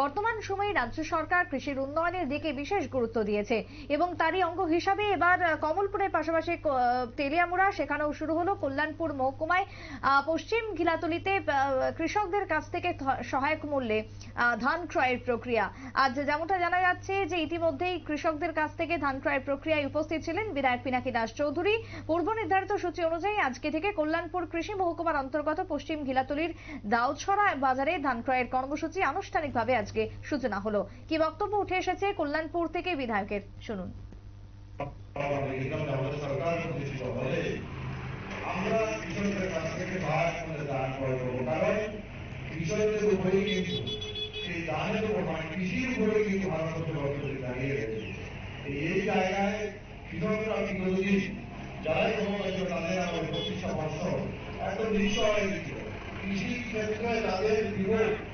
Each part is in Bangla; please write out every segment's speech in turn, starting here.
বর্তমান সময়ে রাজ্য সরকার কৃষির উন্নয়নের দিকে বিশেষ গুরুত্ব দিয়েছে এবং তারই অঙ্গ হিসাবে এবার কমলপুরের পাশাপাশি তেলিয়ামুড়া, সেখানেও শুরু হলো কল্যাণপুর মহকুমায় পশ্চিম ঘিলাতলিতে কৃষকদের কাছ থেকে সহায়ক মূল্যে ধান ক্রয়ের প্রক্রিয়া। আজ যেমনটা জানা যাচ্ছে যে ইতিমধ্যেই কৃষকদের কাছ থেকে ধান ক্রয়ের প্রক্রিয়ায় উপস্থিত ছিলেন বিধায়ক পিনাকি দাস চৌধুরী। পূর্ব নির্ধারিত সূচি অনুযায়ী আজকে থেকে কল্যাণপুর কৃষি মহকুমার অন্তর্গত পশ্চিম ঘিলাতলির দাউছড়া বাজারে ধান ক্রয়ের কর্মসূচি আনুষ্ঠানিকভাবে আজকে সূচনা হলো। কি বক্তব্য উঠে এসেছে কল্যাণপুর থেকে বিধায়কের? শুনুন। কৃষি ক্ষেত্রে বিরোধ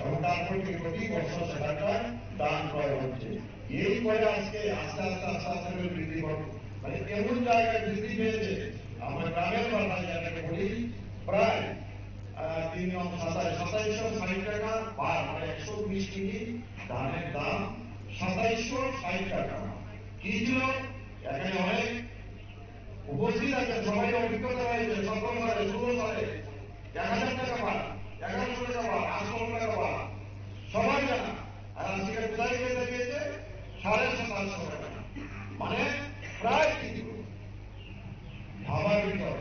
এবং প্রতি বছর দান ক্রয় হচ্ছে এই করে আজকে আস্তে আস্তে আস্তে আস্তে করে বৃদ্ধি ঘটে মানে এমন জায়গায় বৃদ্ধি পেয়েছে গ্রামের বলি প্রায় সাতাইশশো ষাট টাকা একশো দাম সাতাইশশো ষাট টাকা অনেক উপস্থিত আছে সবাই অভিজ্ঞতা হয়েছে সতেরো সালে ষোলো সালে এক হাজার টাকা পান এগারোশো টাকা পান আটশো টাকা পান সবাই জানা আর আজকে কোথায় গিয়ে দাঁড়িয়েছে সাড়ে সাতাশশো টাকা মানে প্রায় তিন গুণ। ভাবার বিষয়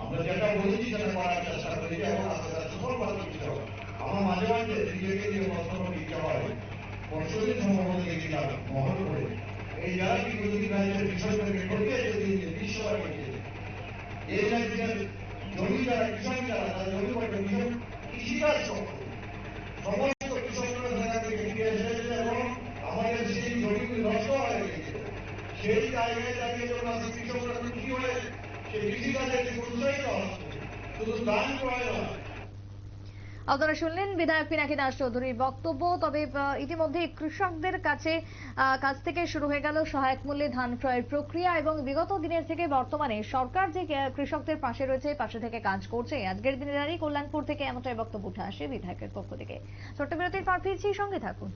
আমরা যেটা বলেছি সেটা করার চেষ্টা করি এবং আস্তে আস্তে সফল করার চেষ্টা করি আমার মাঝে মাঝে নিজেকে নিয়ে বক্তব্য দিতে হয় পরশুদিন সম্ভবত গেছিলাম মহল করে এই যারা কি বিরোধী রাজ্যের বিষয়টাকে ঠকিয়ে দিয়েছে বিশ্ববাকে এই রাজ্যের জমি যারা কৃষক যারা, তারা জমি বাটে কৃষক কৃষিকাজ সমস্ত কৃষকরা সেখান থেকে ফিরে এসেছে এবং আমাদের সেই জমিগুলি নষ্ট হয়ে গেছে, সেই জায়গায় দাঁড়িয়ে যখন আজকে কৃষকরা খুশি হয়ে, সেই কৃষিকাজের দিকে উৎসাহিত হচ্ছে, শুধু দান ক্রয় নয় আপনারা শুনলেন বিধায়ক পিনাকি দাস চৌধুরীর বক্তব্য। তবে ইতিমধ্যে কৃষকদের কাছে কাছ থেকে শুরু হয়ে গেল সহায়ক মূল্যে ধান ক্রয়ের প্রক্রিয়া এবং বিগত দিনের থেকে বর্তমানে সরকার যে কৃষকদের পাশে রয়েছে, পাশে থেকে কাজ করছে আজকের দিনে দাঁড়িয়ে কল্যাণপুর থেকে এমনটাই বক্তব্য উঠে আসে বিধায়কের পক্ষ থেকে। ছোট্ট বিরতির পর ফিরছি, সঙ্গে থাকুন।